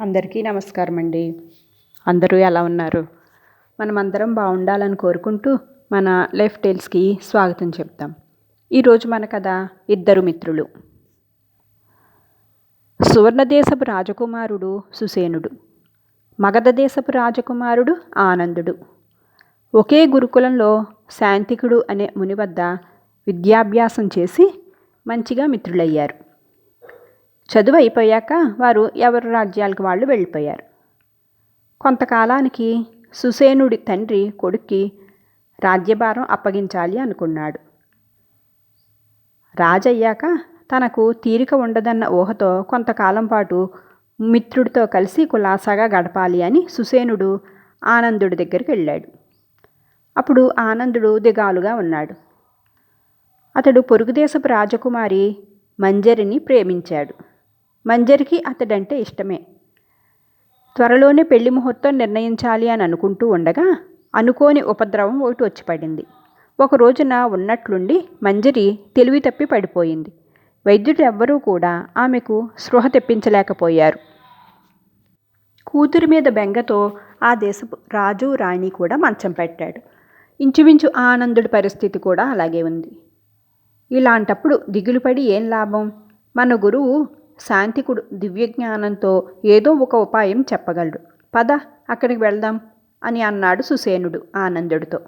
అందరికీ నమస్కారం అండి అందరూ ఎలా ఉన్నారు? మనమందరం బాగుండాలని కోరుకుంటూ మన లైఫ్ టైల్స్కి స్వాగతం చెప్తాం. ఈరోజు మన కథ ఇద్దరు మిత్రులు. సువర్ణదేశపు రాజకుమారుడు సుసేనుడు మగధ దేశపు రాజకుమారుడు ఆనందుడు. ఒకే గురుకులంలో శాంతికుడు అనే ముని వద్ద విద్యాభ్యాసం చేసి మంచిగా మిత్రులయ్యారు. చదువు అయిపోయాక వారు ఎవరి రాజ్యాలకు వాళ్ళు వెళ్ళిపోయారు. కొంతకాలానికి సుసేనుడి తండ్రి కొడుక్కి రాజ్యభారం అప్పగించాలి అనుకున్నాడు. రాజయ్యాక తనకు తీరిక ఉండదన్న ఊహతో కొంతకాలం పాటు మిత్రుడితో కలిసి కులాసాగా గడపాలి అని సుసేనుడు ఆనందుడి దగ్గరికి వెళ్ళాడు. అప్పుడు ఆనందుడు దిగాలుగా ఉన్నాడు. అతడు పొరుగుదేశపు రాజకుమారి మంజరిని ప్రేమించాడు. మంజరికి అతడంటే ఇష్టమే. త్వరలోనే పెళ్ళి ముహూర్తం నిర్ణయించాలి అని అనుకుంటూ ఉండగా అనుకోని ఉపద్రవం ఒకటి వచ్చి పడింది ఒక రోజున ఉన్నట్లుండి మంజరి తెలివి తప్పి పడిపోయింది. వైద్యుడు ఎవ్వరూ కూడా ఆమెకు స్పృహ తెప్పించలేకపోయారు. కూతురి మీద బెంగతో ఆ దేశపు రాజు రాణి కూడా మంచం పెట్టాడు. ఇంచుమించు ఆనందుడి పరిస్థితి కూడా అలాగే ఉంది. ఇలాంటప్పుడు దిగులుపడి ఏం లాభం? మన గురువు శాంతికుడు దివ్యజ్ఞానంతో ఏదో ఒక ఉపాయం చెప్పగలడు. పద అక్కడికి వెళ్దాం అని అన్నాడు సుసేనుడు ఆనందుడితో.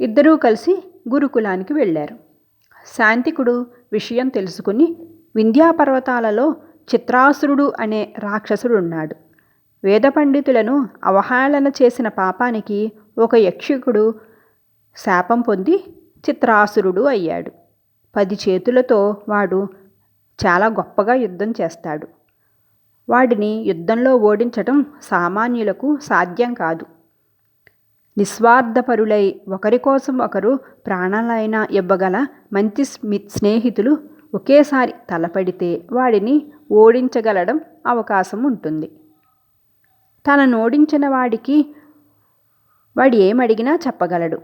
ఇద్దరూ కలిసి గురుకులానికి వెళ్ళారు. శాంతికుడు విషయం తెలుసుకుని వింధ్యాపర్వతాలలో చిత్రాసురుడు అనే రాక్షసుడు ఉన్నాడు వేద పండితులను అవహేళన చేసిన పాపానికి ఒక యక్షకుడు శాపం పొంది చిత్రాసురుడు అయ్యాడు. పది చేతులతో వాడు చాలా గొప్పగా యుద్ధం చేస్తాడు. వాడిని యుద్ధంలో ఓడించటం సామాన్యులకు సాధ్యం కాదు. నిస్వార్థపరులై ఒకరి కోసం ఒకరు ప్రాణాలైనా ఇవ్వగల మంచి స్నేహితులు ఒకేసారి తలపడితే వాడిని ఓడించగలడం అవకాశం ఉంటుంది. తనను ఓడించిన వాడికి వాడు ఏమడిగినా చెప్పగలడు.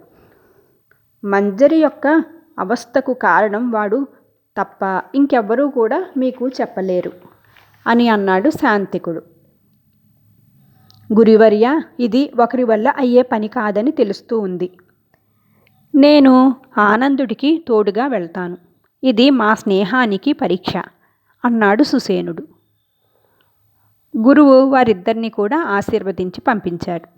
మంజరి యొక్క అవస్థకు కారణం వాడు తప్ప ఇంకెవ్వరూ కూడా మీకు చెప్పలేరు అని అన్నాడు శాంతికుడు. గురివర్య ఇది ఒకరి వల్ల అయ్యే పని కాదని తెలుస్తూ ఉంది. నేను ఆనందుడికి తోడుగా వెళ్తాను. ఇది మా స్నేహానికి పరీక్ష అన్నాడు సుసేనుడు. గురువు వారిద్దరిని కూడా ఆశీర్వదించి పంపించాడు.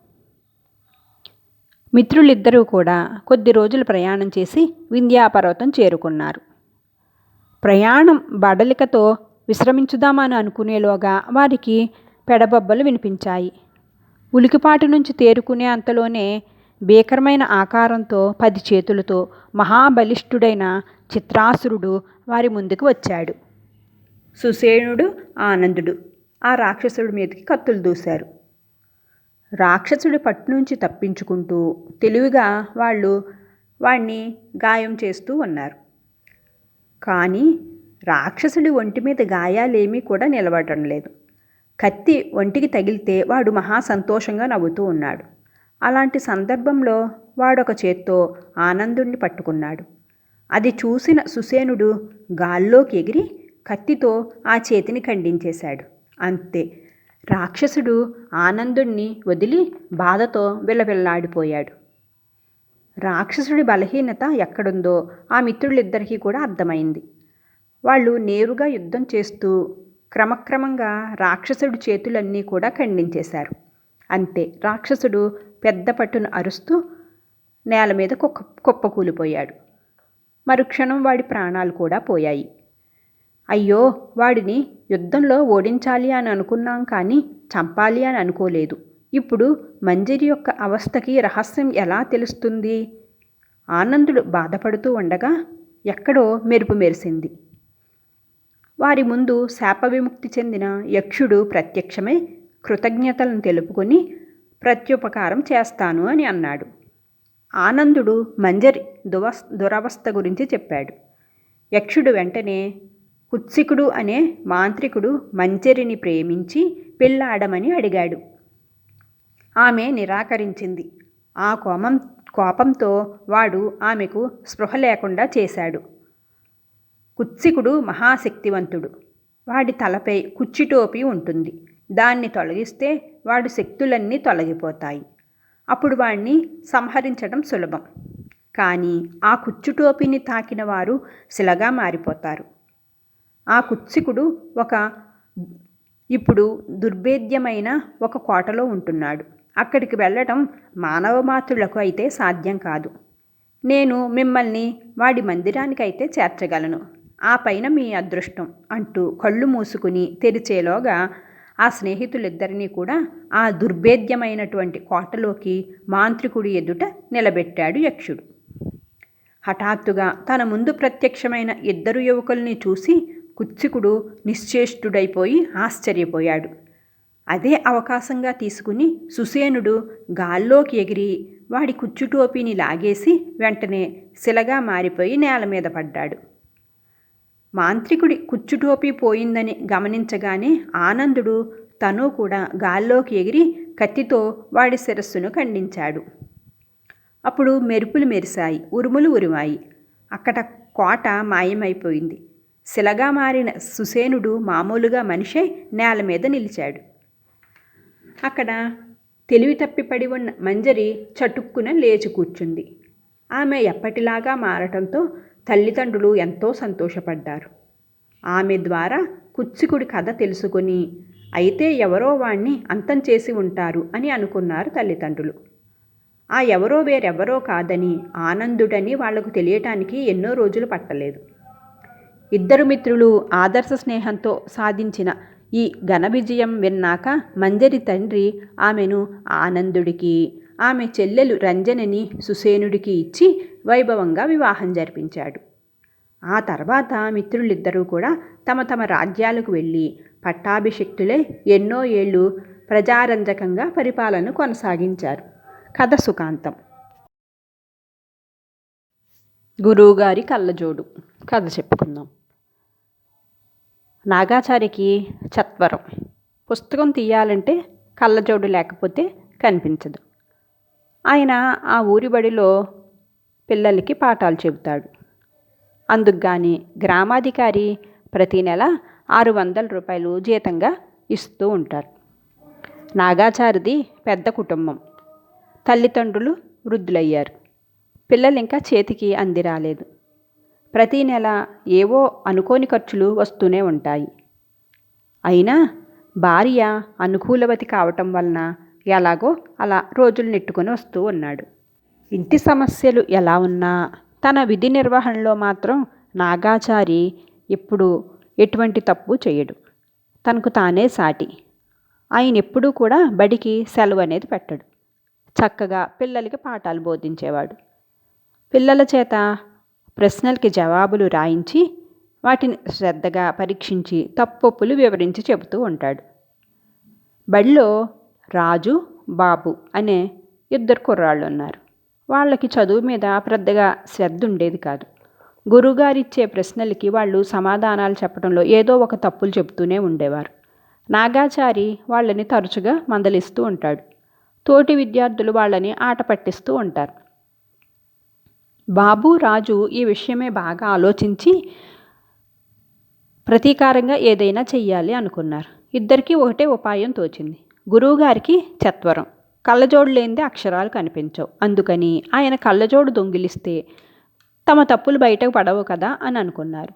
మిత్రులిద్దరూ కూడా కొద్ది రోజులు ప్రయాణం చేసి వింధ్యాపర్వతం చేరుకున్నారు. ప్రయాణం బడలికతో విశ్రమించుదామని అనుకునేలోగా వారికి పెడబొబ్బలు వినిపించాయి. ఉలికిపాటి నుంచి తేరుకునే అంతలోనే భీకరమైన ఆకారంతో పది చేతులతో మహాబలిష్ఠుడైన చిత్రాసురుడు వారి ముందుకు వచ్చాడు. సుసేనుడు ఆనందుడు ఆ రాక్షసుడి మీదకి కత్తులు దూశారు. రాక్షసుడి పట్టు నుంచి తప్పించుకుంటూ తెలివిగా వాళ్ళు వాణ్ణి గాయం చేస్తూ ఉన్నారు. కానీ రాక్షసుడి ఒంటి మీద గాయాలేమీ కూడా నిలబడటం లేదు. కత్తి ఒంటికి తగిలితే వాడు మహా సంతోషంగా నవ్వుతూ ఉన్నాడు. అలాంటి సందర్భంలో వాడొక చేత్తో ఆనందుణ్ణి పట్టుకున్నాడు. అది చూసిన సుసేనుడు గాల్లోకి ఎగిరి కత్తితో ఆ చేతిని ఖండించేశాడు. అంతే. రాక్షసుడు ఆనందుణ్ణి వదిలి బాధతో విలవిల్లాడిపోయాడు. రాక్షసుడి బలహీనత ఎక్కడుందో ఆ మిత్రులిద్దరికీ కూడా అర్థమైంది. వాళ్ళు నేరుగా యుద్ధం చేస్తూ క్రమక్రమంగా రాక్షసుడి చేతులన్నీ కూడా ఖండించేశారు. అంతే రాక్షసుడు పెద్ద పట్టును అరుస్తూ నేల మీద కుక్క కుప్పకూలిపోయాడు మరుక్షణం వాడి ప్రాణాలు కూడా పోయాయి. అయ్యో వాడిని యుద్ధంలో ఓడించాలి అని అనుకున్నాం కానీ చంపాలి అని అనుకోలేదు. ఇప్పుడు మంజరి యొక్క అవస్థకి రహస్యం ఎలా తెలుస్తుంది? ఆనందుడు బాధపడుతూ ఉండగా ఎక్కడో మెరుపు మెరిసింది. వారి ముందు శాప విముక్తి చెందిన యక్షుడు ప్రత్యక్షమై కృతజ్ఞతలను తెలుపుకొని ప్రత్యుపకారం చేస్తాను అని అన్నాడు. ఆనందుడు మంజరి దువస్ దురవస్థ గురించి చెప్పాడు. యక్షుడు వెంటనే కుత్సికుడు అనే మాంత్రికుడు మంజరిని ప్రేమించి పెళ్ళాడమని అడిగాడు. ఆమె నిరాకరించింది. ఆ కోమం కోపంతో వాడు ఆమెకు స్పృహ లేకుండా చేశాడు. కుత్సికుడు మహాశక్తివంతుడు. వాడి తలపై కుచ్చిటోపి ఉంటుంది. దాన్ని తొలగిస్తే వాడి శక్తులన్నీ తొలగిపోతాయి. అప్పుడు వాడిని సంహరించడం సులభం. కానీ ఆ కుచ్చుటోపిని తాకిన వారు శిలగా మారిపోతారు. ఆ కుత్సికుడు ఒక ఇప్పుడు దుర్భేద్యమైన ఒక కోటలో ఉంటున్నాడు. అక్కడికి వెళ్ళటం మానవ మాతృలకు అయితే సాధ్యం కాదు. నేను మిమ్మల్ని వాడి మందిరానికైతే చేర్చగలను. ఆ పైన మీ అదృష్టం అంటూ కళ్ళు మూసుకుని తెరిచేలోగా ఆ స్నేహితులిద్దరినీ కూడా ఆ దుర్భేద్యమైనటువంటి కోటలోకి మాంత్రికుడి ఎదుట నిలబెట్టాడు యక్షుడు. హఠాత్తుగా తన ముందు ప్రత్యక్షమైన ఇద్దరు యువకుల్ని చూసి కుత్సికుడు నిశ్చేష్టుడైపోయి ఆశ్చర్యపోయాడు. అదే అవకాశంగా తీసుకుని సుసేనుడు గాల్లోకి ఎగిరి వాడి కుచ్చుటోపీని లాగేసి వెంటనే శిలగా మారిపోయి నేల మీద పడ్డాడు. మాంత్రికుడి కుచ్చుటోపీ పోయిందని గమనించగానే ఆనందుడు తను కూడా గాల్లోకి ఎగిరి కత్తితో వాడి శిరస్సును ఖండించాడు. అప్పుడు మెరుపులు మెరిశాయి ఉరుములు ఉరిమాయి. అక్కడ కోట మాయమైపోయింది. శిలగా మారిన సుసేనుడు మామూలుగా మనిషే నేల మీద నిలిచాడు. అక్కడ తెలివి తప్పిపడి ఉన్న మంజరి చటుక్కున లేచి కూర్చుంది. ఆమె ఎప్పటిలాగా మారటంతో తల్లిదండ్రులు ఎంతో సంతోషపడ్డారు. ఆమె ద్వారా కుచ్చికుడి కథ తెలుసుకొని అయితే ఎవరో వాణ్ణి అంతం చేసి ఉంటారు అని అనుకున్నారు తల్లిదండ్రులు. ఆ ఎవరో వేరెవరో కాదని ఆనందుడని వాళ్ళకు తెలియటానికి ఎన్నో రోజులు పట్టలేదు. ఇద్దరు మిత్రులు ఆదర్శ స్నేహంతో సాధించిన ఈ ఘన విజయం విన్నాక మంజరి తండ్రి ఆమెను ఆనందుడికి ఆమె చెల్లెలు రంజనని సుసేనుడికి ఇచ్చి వైభవంగా వివాహం జరిపించాడు. ఆ తర్వాత మిత్రులిద్దరూ కూడా తమ తమ రాజ్యాలకు వెళ్ళి పట్టాభిషిక్తులై ఎన్నో ఏళ్ళు ప్రజారంజకంగా పరిపాలన కొనసాగించారు. కథ సుఖాంతం. గురువుగారి కళ్ళజోడు. కథ చెప్పుకుందాం. నాగాచారికి చత్వరం. పుస్తకం తీయాలంటే కళ్ళజోడు లేకపోతే కనిపించదు. ఆయన ఆ ఊరి బడిలో పిల్లలకి పాఠాలు చెబుతాడు. అందుకు గాని గ్రామాధికారి ప్రతీ నెల ఆరు వందల రూపాయలు జీతంగా ఇస్తూ ఉంటారు. నాగాచారిది పెద్ద కుటుంబం. తల్లిదండ్రులు వృద్ధులయ్యారు. పిల్లలు ఇంకా చేతికి అంది రాలేదు. ప్రతీ నెల ఏవో అనుకోని ఖర్చులు వస్తూనే ఉంటాయి. అయినా భార్య అనుకూలవతి కావటం వలన ఎలాగో అలా రోజులు నెట్టుకొని వస్తూ ఉన్నాడు. ఇంటి సమస్యలు ఎలా ఉన్నా తన విధి నిర్వహణలో మాత్రం నాగాచారి ఎప్పుడు ఎటువంటి తప్పు చేయడు. తనకు తానే సాటి. ఆయన ఎప్పుడూ కూడా బడికి సెలవు అనేది పెట్టడు. చక్కగా పిల్లలకి పాఠాలు బోధించేవాడు. పిల్లల చేత ప్రశ్నలకి జవాబులు రాయించి వాటిని శ్రద్ధగా పరీక్షించి తప్పొప్పులు వివరించి చెబుతూ ఉంటాడు. బడిలో రాజు బాబు అనే ఇద్దరు కుర్రాళ్ళు ఉన్నారు వాళ్ళకి చదువు మీద పెద్దగా శ్రద్ధ ఉండేది కాదు. గురువుగారిచ్చే ప్రశ్నలకి వాళ్ళు సమాధానాలు చెప్పడంలో ఏదో ఒక తప్పులు చెబుతూనే ఉండేవారు. నాగాచారి వాళ్ళని తరచుగా మందలిస్తూ ఉంటాడు. తోటి విద్యార్థులు వాళ్ళని ఆట పట్టిస్తూ ఉంటారు. బాబు రాజు ఈ విషయమే బాగా ఆలోచించి ప్రతీకారంగా ఏదైనా చెయ్యాలి అనుకున్నారు. ఇద్దరికీ ఒకటే ఉపాయం తోచింది. గురువుగారికి చత్వరం. కళ్ళజోడు లేనిదే అక్షరాలు కనిపించవు. అందుకని ఆయన కళ్ళజోడు దొంగిలిస్తే తమ తప్పులు బయటకు పడవు కదా అని అనుకున్నారు.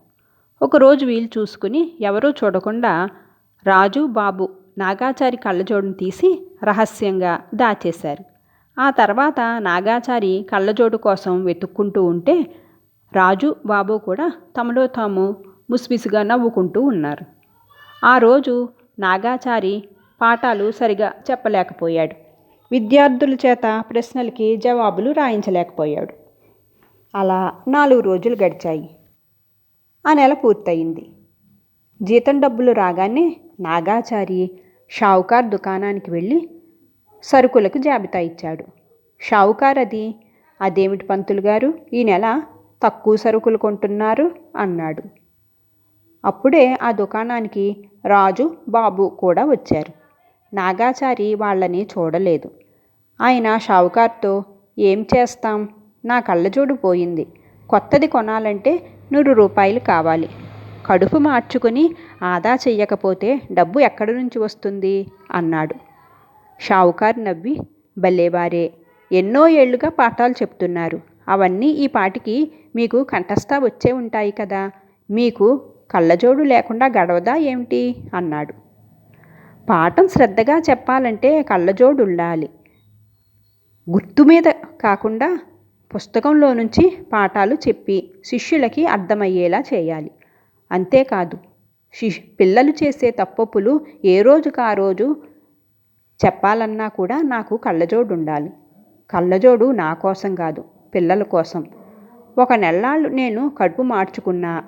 ఒకరోజు వీలు చూసుకుని ఎవరూ చూడకుండా రాజు బాబు నాగాచారి కళ్ళజోడును తీసి రహస్యంగా దాచేశారు. ఆ తర్వాత నాగాచారి కళ్ళజోడు కోసం వెతుక్కుంటూ ఉంటే రాజు బాబు కూడా తమలో తాము ముసిముసిగా నవ్వుకుంటూ ఉన్నారు. ఆ రోజు నాగాచారి పాఠాలు సరిగా చెప్పలేకపోయాడు. విద్యార్థుల చేత ప్రశ్నలకి జవాబులు రాయించలేకపోయాడు. అలా నాలుగు రోజులు గడిచాయి. ఆ నెల పూర్తయింది. జీతం డబ్బులు రాగానే నాగాచారి షావుకార్ దుకాణానికి వెళ్ళి సరుకులకు జాబితా ఇచ్చాడు. షావుకారది అది. అదేమిటి పంతులు గారు? ఈ నెల తక్కువ సరుకులు కొంటున్నారు అన్నాడు. అప్పుడే ఆ దుకాణానికి రాజు బాబు కూడా వచ్చారు. నాగాచారి వాళ్ళని చూడలేదు. ఆయన షావుకార్తో ఏం చేస్తాం? నా కళ్ళజోడు పోయింది. కొత్తది కొనాలంటే నూరు రూపాయలు కావాలి. కడుపు మార్చుకుని ఆదా చెయ్యకపోతే డబ్బు ఎక్కడి నుంచి వస్తుంది అన్నాడు. షావుకారు నవ్వి భలేవారే ఎన్నో ఏళ్ళుగా పాఠాలు చెప్తున్నారు. అవన్నీ ఈ పాటికి మీకు కంఠస్థ వచ్చే ఉంటాయి కదా. మీకు కళ్ళజోడు లేకుండా గడవదా ఏమిటి? అన్నాడు. పాఠం శ్రద్ధగా చెప్పాలంటే కళ్ళజోడు ఉండాలి గుర్తు మీద కాకుండా పుస్తకంలో నుంచి పాఠాలు చెప్పి శిష్యులకి అర్థమయ్యేలా చేయాలి. అంతేకాదు శిష్ పిల్లలు చేసే తప్పొప్పులు ఏ రోజుకు ఆ రోజు చెప్పాలన్నా కూడా నాకు కళ్ళజోడు ఉండాలి కళ్ళజోడు నా కోసం కాదు పిల్లల కోసం. ఒక నెల్లాళ్ళు నేను కడుపు మార్చుకున్నా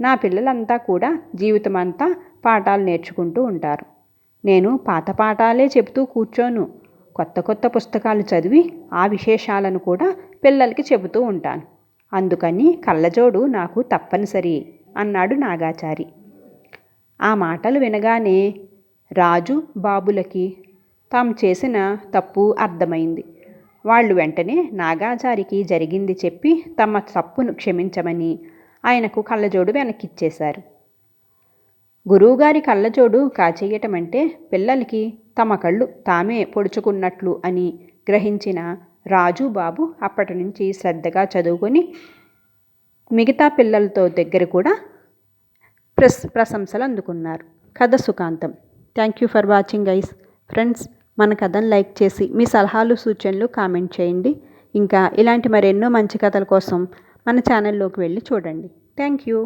నా పిల్లలంతా కూడా జీవితమంతా పాఠాలు నేర్చుకుంటూ ఉంటారు. నేను పాత పాఠాలే చెబుతూ కూర్చోను. కొత్త కొత్త పుస్తకాలు చదివి ఆ విశేషాలను కూడా పిల్లలకి చెబుతూ ఉంటాను. అందుకని కళ్ళజోడు నాకు తప్పనిసరి అన్నాడు నాగాచారి. ఆ మాటలు వినగానే రాజు బాబులకి తాము చేసిన తప్పు అర్థమైంది. వాళ్ళు వెంటనే నాగాచారికి జరిగింది చెప్పి తమ తప్పును క్షమించమని ఆయనకు కళ్ళజోడు వెనక్కిచ్చేశారు. గురువుగారి కళ్ళజోడు కాచేయటం అంటే పిల్లలకి తమ కళ్ళు తామే పొడుచుకున్నట్లు అని గ్రహించిన రాజు బాబు అప్పటి నుంచి శ్రద్ధగా చదువుకొని మిగతా పిల్లలతో దగ్గర కూడా ప్రస్ ప్రశంసలు అందుకున్నారు. కథ సుఖాంతం. థ్యాంక్ యూ ఫర్ వాచింగ్ ఐస్ ఫ్రెండ్స్ మన కథను లైక్ చేసి మీ సలహాలు సూచనలు కామెంట్ చేయండి. ఇంకా ఇలాంటి మరెన్నో మంచి కథల కోసం మన ఛానల్లోకి వెళ్ళి చూడండి. Thank you.